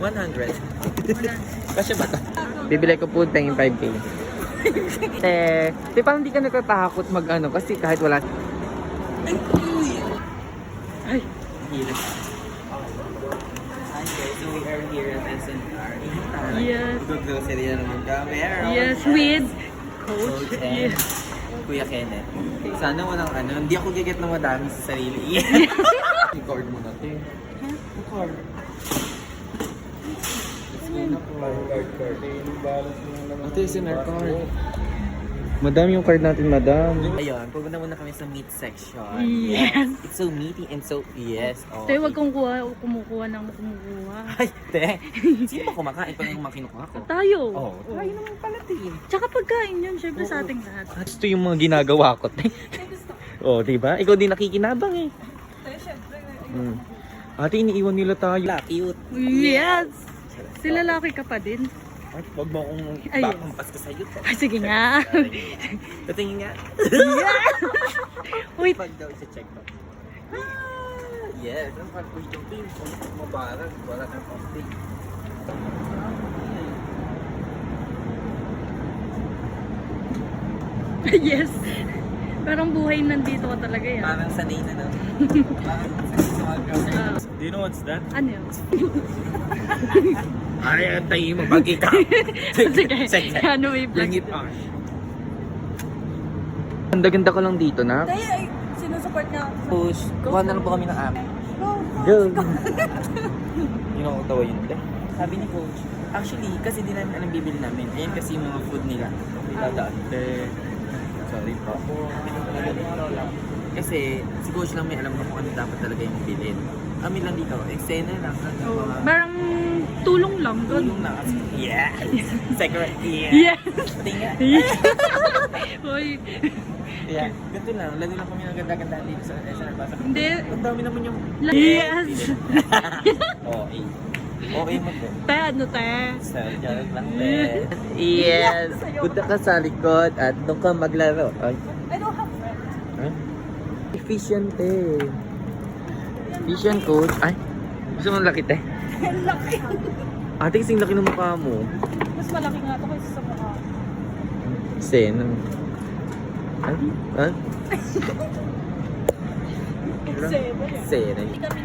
100. Kasi ba to? Bibili ko po tayong 5K. eh, di parang hindi ka natatakot mag ano kasi kahit wala. Ay, hirap. Hi guys, so we are here at SNR. Yes. Mag-grocery na naman kami. Yes, with Coach coach. Yes. Kuya Kenneth. Sana walang ano, hindi ako giget ng madami sa sarili. Record mo na, te. Record. Ate, SNR card. Madami yung card natin, madam. Ayun, pupunta muna kami sa meat section. Yes. It's so meaty and so, yes. Oh, Te, wag kong kuha, kumukuha ng kumukuha. Ay, te. Sino ba kumakain pag yung makinukuha ko? Tayo. Oh, tayo naman pala, te. Tsaka pagkain yun, syempre sa ating lahat. At ito yung mga ginagawa ko, te. oh, di ba? Ikaw din nakikinabang eh. Mm. Ate, iniiwan nila tayo. Cute. Yes! Sila laki ka pa din. Ay, wag mo akong Ayun. bakampas ka sa'yo to. Ay, sige nga. Tatingin nga. Wait, Pag daw isa-check ko. Ah, yes. Ang pag push yung pin, kung mabarag, wala kang posting. yes. Parang buhay nandito ka talaga yan. Parang sanay na no? Parang sanay. Ah. Do you know what's that? ano yun? Ay, antayin mo, bagi ka. sige, ano may Bring it on. Ganda-ganda ko lang dito na. Kaya ay sinusupport niya ako. Push. Kuha na lang po kami ng amin. Go, Go! Yun ang utawa yun. Eh, Sabi ni coach, actually, kasi di namin alam bibili namin. Ayan kasi yung mga food nila. Dadaan. Eh, sorry po. Kasi si coach lang may alam kung ano dapat talaga yung bilhin. Kami lang dito, eksena lang. Ano, Oh, mga parang tulong lang. tulong kasi. Yeah! Second, yeah! Yes! Tinga! Hoy, Yeah, ganito lang. Lalo lang kami ng ganda-ganda dito sa Plaza. hindi. Ang dami naman yung... Yes! Okay. Okay mo to. Te, ano te? Joke lang, te. Yes! Punta ka sa likod at doon ka maglaro. Ay. I don't have friends. Huh? Efficient, eh. Efficient, coach. Ay, gusto mo laki, te? Ang laki. Ate, kasing laki ng mukha mo. Mas malaki nga ito kaysa sa mukha. Sen. Ay, ha? Seven yan. Sen. Hindi kami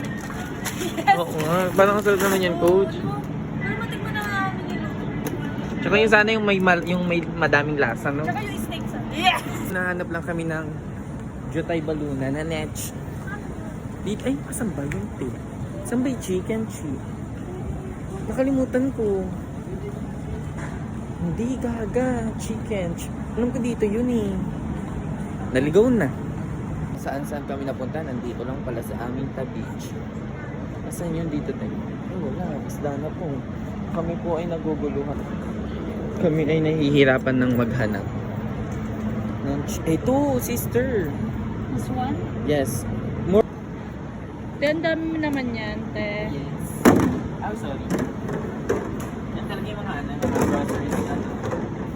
Oo nga. Parang ang sarap naman yan, coach. Pero matikman na namin yung Tsaka yung sana yung may, mal- yung may madaming lasa, no? Tsaka yung steak sa... Yes! Nahanap lang kami ng Jutay Baluna na netch. Dito, ay, asan ba yun, te? Saan ba yung chicken chi? Nakalimutan ko. Hindi, gaga. Chicken chi. Alam ko dito yun eh. Naligaw na. Saan saan kami napunta? Nandito lang pala sa aming beach. Asan yun dito tayo? Ay, wala. Isda na po. Kami po ay naguguluhan. Kami ay nahihirapan ng maghanap. Ito, sister. This one? Yes. More. Te, ang dami naman yan, te. Yes. I'm sorry. Yan talaga yung mga ano, mga grocery na ano.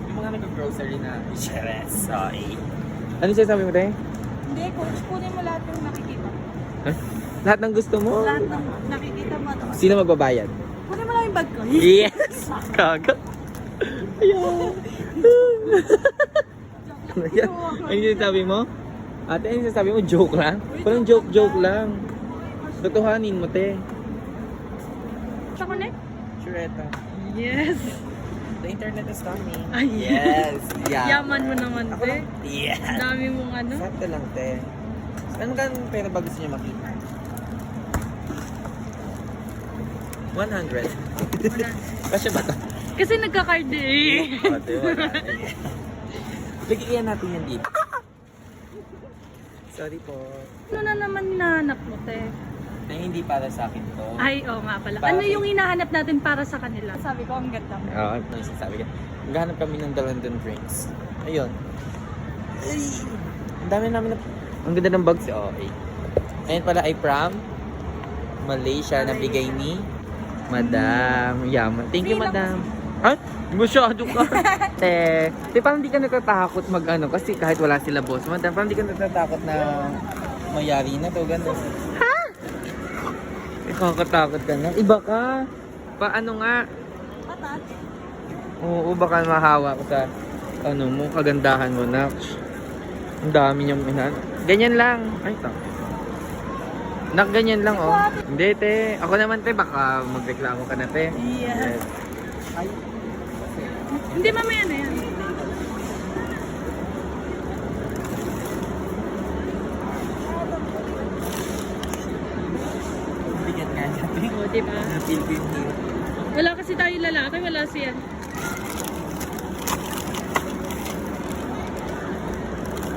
Yung mga nag-grocery na Cheres. Sorry. Ano siya sabi mo tayo? Hindi, coach, kunin mo lahat yung nakikita. Lahat ng gusto mo? Lahat ng nakikita mo. Ano. Sino magbabayad? Kunin mo lang yung bag ko. Yes! Kaga. Ayaw. Ano yung sabi mo? Ate, ano yung sabi mo? Joke lang? Parang joke-joke lang. Totohanin mo, te. Connect? Chureta. Yes. The internet is coming. Ay, Yes. Yeah. Yaman mo naman, te. Ang dami mong ano. Sakto lang, te. Ano ka pera ba gusto niyo makita? 100. Kasi ba to? Kasi nagka-card eh. Ate, wala. Lagyan natin yan dito. Sorry po. Ano na naman hinahanap mo, te? Na hindi para sa akin to. Ay, oo nga pala. Bakit? Ano yung hinahanap natin para sa kanila? Sabi ko, ang ganda mo. Oo, ano yung sasabi ka? Maghanap kami ng the London drinks. Ayun. Ay! Ang dami namin na... Ang ganda ng bags. Oh, okay. Ayun pala ay from Malaysia na bigay ni Madam Yaman. Thank you, Free Madam. Ha? Masyado ka. te, te, parang di ka natatakot mag ano kasi kahit wala sila boss. Madam, parang di ka natatakot na mayari na to. Ganda. Ha? Ikakatakot ka na. Iba ka. Paano nga? Patat. Oo, baka mahawa ko sa ano mo, kagandahan mo, Nax. Ang dami niyang minan. Ganyan lang. Ay, tak. Nak, ganyan lang, oh. Hindi, te. Ako naman, te. Baka magreklamo ka na, te. Yes. Ay, Hindi mamaya na yan. bigat nga natin. O, diba? Na-feel ko yung hirap. Wala kasi tayo lalaki, wala siya.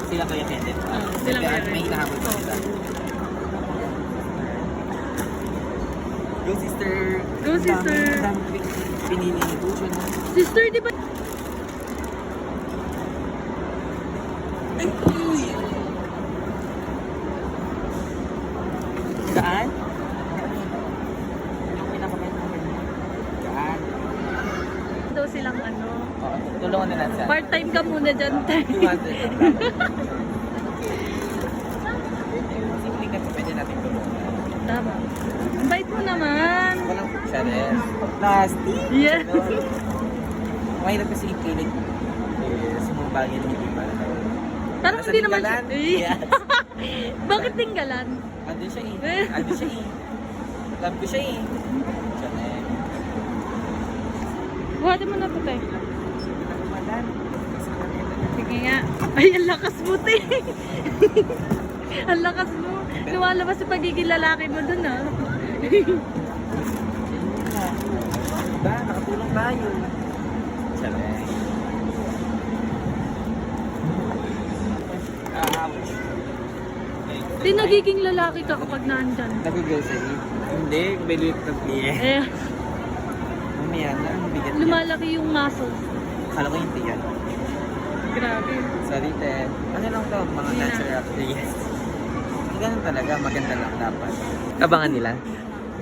Sila kayo, Kenneth. Ah, sila Kaya kayo. May hinahabol pa Go, sister. Go, sister. Ang dami- Pinili ni Gucci na. Sister, di ba? Ay, uy! Yung ko? Daw silang ano. Oo, tulungan nila sa Part-time ka muna dyan, tayo. 200. Simple ka pwede natin tulungan. Tama. Ang bait mo naman. Chares. Plastic! Yeah. Mahirap kasi ipilit. Eh, sumubagin hindi pa. Parang hindi naman siya. Eh. Yes. Bakit tinggalan? Ando siya Eh. Ando siya eh. Love ko siya eh. Chares. Buhatin mo na ito, tayo. Sige nga. Ay, ang lakas mo, te. ang lakas mo. Lumalabas sa pagiging lalaki mo dun, ah. Diba? Nakatulong tayo. Ouch. Di nagiging lalaki ka kapag nandyan. Nag-grocery? Hindi, belit na piye. Eh, Mamaya na, ang bigat niya. lumalaki yung muscles. Kala ko hindi yan. Grabe. Sorry, te. Ano lang to? Mga Hindi na. natural. Yes. Ganun talaga, maganda lang dapat. Abangan nila?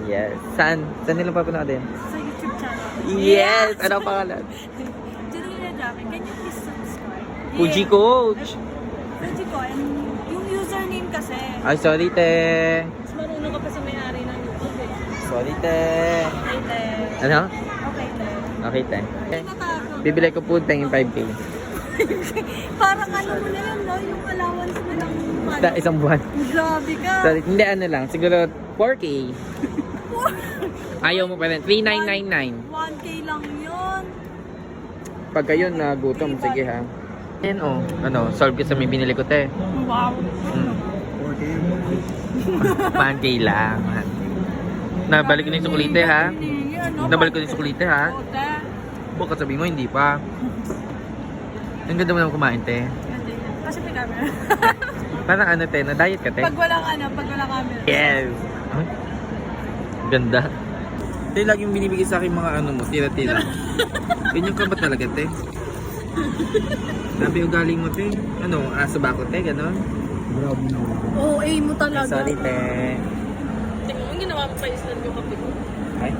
Yes. Saan? Saan nila papanoodin? Sa YouTube channel. Yes! Ano ang pangalan? Janina Jackie, can you please subscribe? Fuji Coach! Fuji ko. And yung username kasi. Ay, sorry, te. Mas marunong ka pa sa may-ari ng YouTube, eh. Sorry, te. Okay, te. Ano? Okay, te. Okay, te. Bibili ko po tayong 5K. Parang ano mo na yun, no? Yung allowance mo ng Sa ano. isang buwan. Grabe ka. Sorry, hindi ano lang. Siguro 4K. Ayaw mo pa rin. 3999. 1K lang yun. Pag kayo na gutom, sige ha. Yan oh, ano, solve ko sa may binili ko te. Wow. Mm. 1K lang. Nabalik ko na yung sukulite ha. Nabalik ko na yung sukulite ha. Baka sabi mo, hindi pa. Ang ganda mo naman kumain te. Kasi may camera. Parang ano te, na diet ka te. pag walang ano, pag walang camera. Yes! Ay, Ganda. Te, laging binibigay sa akin mga ano mo, tira-tira. Ganyan ka ba talaga, te? Sabi ugaling mo, te. Ano, aso ba ako, te? Ganon? Oo, oh, mo talaga. Sorry, te. Tingnan mo, ginawa mo pa islan yung kape ko. Ay,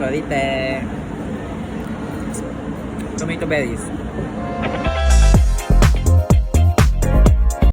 sorry, te. Tomato berries.